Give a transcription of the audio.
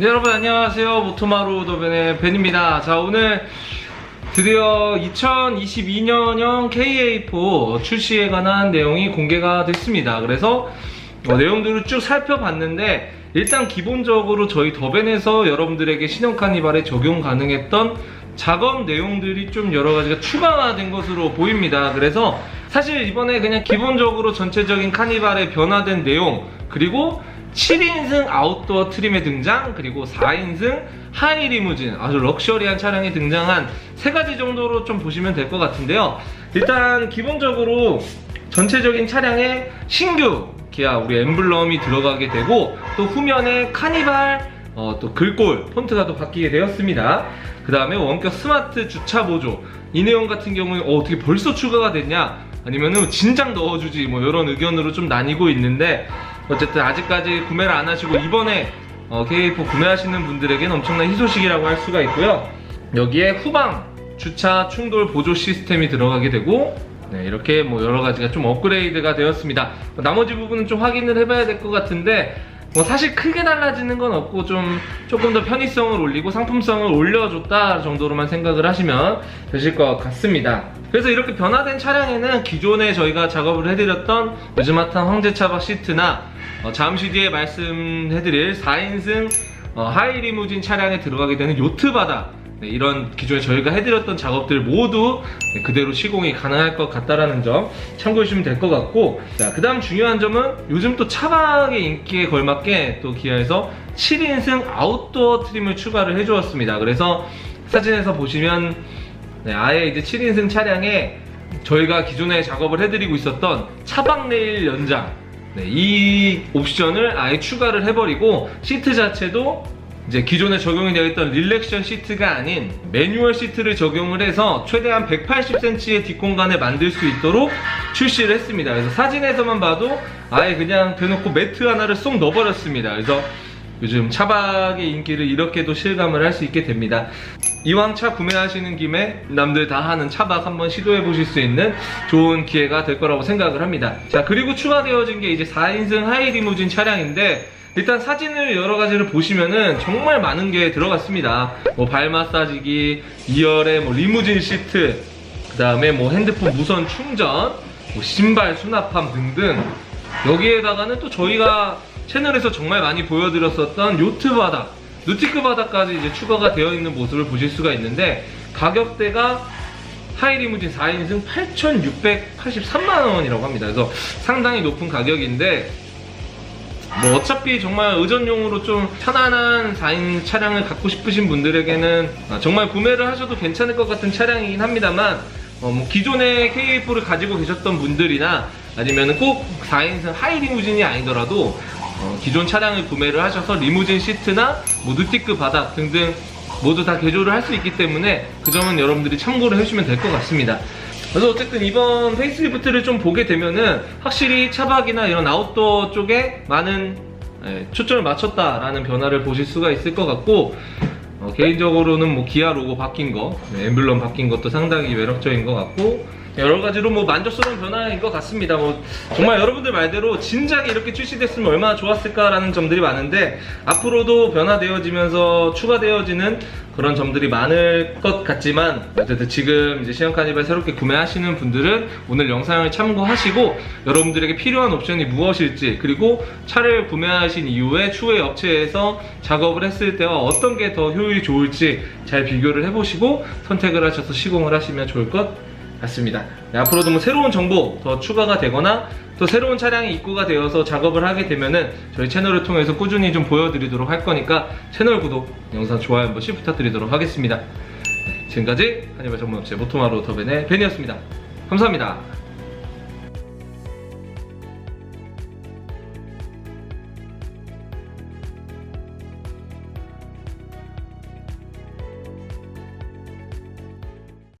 네 여러분 안녕하세요. 모토마루 도벤의 벤입니다. 자 오늘 드디어 2022년형 KA4 출시에 관한 내용이 공개가 됐습니다. 그래서 어, 내용들을 쭉 살펴봤는데 일단 기본적으로 저희 더벤에서 여러분들에게 신형 카니발에 적용 가능했던 작업 내용들이 좀 여러 가지가 추가가 된 것으로 보입니다. 그래서 사실 이번에 그냥 기본적으로 전체적인 카니발의 변화된 내용 그리고 7인승 아웃도어 트림의 등장 그리고 4인승 하이 리무진 아주 럭셔리한 차량이 등장한 세 가지 정도로 좀 보시면 될 것 같은데요. 일단 기본적으로 전체적인 차량에 신규 기아 우리 엠블럼이 들어가게 되고 또 후면에 카니발 어, 또 글꼴 폰트가 또 바뀌게 되었습니다. 그 다음에 원격 스마트 주차 보조 이 내용 같은 경우에 어, 어떻게 벌써 추가가 됐냐 아니면은 진작 넣어주지 뭐 이런 의견으로 좀 나뉘고 있는데 어쨌든 아직까지 구매를 안 하시고 이번에 어, KA4 구매하시는 분들에게는 엄청난 희소식이라고 할 수가 있고요. 여기에 후방 주차 충돌 보조 시스템이 들어가게 되고 네, 이렇게 뭐 여러 가지가 좀 업그레이드가 되었습니다. 뭐 나머지 부분은 좀 확인을 해봐야 될 것 같은데 뭐 사실 크게 달라지는 건 없고 좀 조금 더 편의성을 올리고 상품성을 올려줬다 정도로만 생각을 하시면 되실 것 같습니다. 그래서 이렇게 변화된 차량에는 기존에 저희가 작업을 해드렸던 느즈마탄 황제차박 시트나 어, 잠시 뒤에 말씀해드릴 4인승 어, 하이 리무진 차량에 들어가게 되는 요트 바닥 네, 이런 기존에 저희가 해드렸던 작업들 모두 네, 그대로 시공이 가능할 것 같다라는 점 참고해 주시면 될 것 같고 자, 그 다음 중요한 점은 요즘 또 차박의 인기에 걸맞게 또 기아에서 7인승 아웃도어 트림을 추가를 해주었습니다. 그래서 사진에서 보시면 네, 아예 이제 7인승 차량에 저희가 기존에 작업을 해드리고 있었던 차박 레일 연장 네, 이 옵션을 아예 추가를 해버리고 시트 자체도 이제 기존에 적용이 되어 있던 릴렉션 시트가 아닌 매뉴얼 시트를 적용을 해서 최대한 180cm의 뒷공간을 만들 수 있도록 출시를 했습니다. 그래서 사진에서만 봐도 아예 그냥 대놓고 매트 하나를 쏙 넣어버렸습니다. 그래서 요즘 차박의 인기를 이렇게도 실감을 할 수 있게 됩니다. 이왕 차 구매하시는 김에 남들 다 하는 차박 한번 시도해 보실 수 있는 좋은 기회가 될 거라고 생각을 합니다. 자, 그리고 추가되어진 게 이제 4인승 하이 리무진 차량인데 일단 사진을 여러 가지를 보시면은 정말 많은 게 들어갔습니다. 뭐 발 마사지기, 2열에 뭐 리무진 시트, 그 다음에 뭐 핸드폰 무선 충전, 뭐 신발 수납함 등등. 여기에다가는 또 저희가 채널에서 정말 많이 보여드렸었던 요트 바닥, 누티크 바닥까지 이제 추가가 되어 있는 모습을 보실 수가 있는데 가격대가 하이리무진 4인승 8,683만 원이라고 합니다. 그래서 상당히 높은 가격인데 뭐 어차피 정말 의전용으로 좀 편안한 4인 차량을 갖고 싶으신 분들에게는 아, 정말 구매를 하셔도 괜찮을 것 같은 차량이긴 합니다만 어, 뭐 기존의 KA4를 가지고 계셨던 분들이나 아니면 꼭 4인승 하이 리무진이 아니더라도 어, 기존 차량을 구매를 하셔서 리무진 시트나 뭐 누티크 바닥 등등 모두 다 개조를 할 수 있기 때문에 그 점은 여러분들이 참고를 해주시면 될 것 같습니다. 그래서 어쨌든 이번 페이스리프트를 좀 보게 되면은 확실히 차박이나 이런 아웃도어 쪽에 많은 예, 초점을 맞췄다라는 변화를 보실 수가 있을 것 같고 어, 개인적으로는 뭐 기아 로고 바뀐 거, 네, 엠블럼 바뀐 것도 상당히 매력적인 것 같고 여러 가지로 뭐 만족스러운 변화인 것 같습니다. 뭐 정말 여러분들 말대로 진작에 이렇게 출시됐으면 얼마나 좋았을까라는 점들이 많은데 앞으로도 변화되어지면서 추가되어지는 그런 점들이 많을 것 같지만 어쨌든 지금 이제 시험 카니발 새롭게 구매하시는 분들은 오늘 영상을 참고하시고 여러분들에게 필요한 옵션이 무엇일지 그리고 차를 구매하신 이후에 추후에 업체에서 작업을 했을 때와 어떤 게 더 효율이 좋을지 잘 비교를 해보시고 선택을 하셔서 시공을 하시면 좋을 것 같습니다. 네, 앞으로도 뭐 새로운 정보 더 추가가 되거나 또 새로운 차량이 입고가 되어서 작업을 하게 되면은 저희 채널을 통해서 꾸준히 좀 보여드리도록 할 거니까 채널 구독, 영상 좋아요 한 번씩 부탁드리도록 하겠습니다. 네, 지금까지 카니발 전문업체 모토마루 더벤의 벤이었습니다. 감사합니다.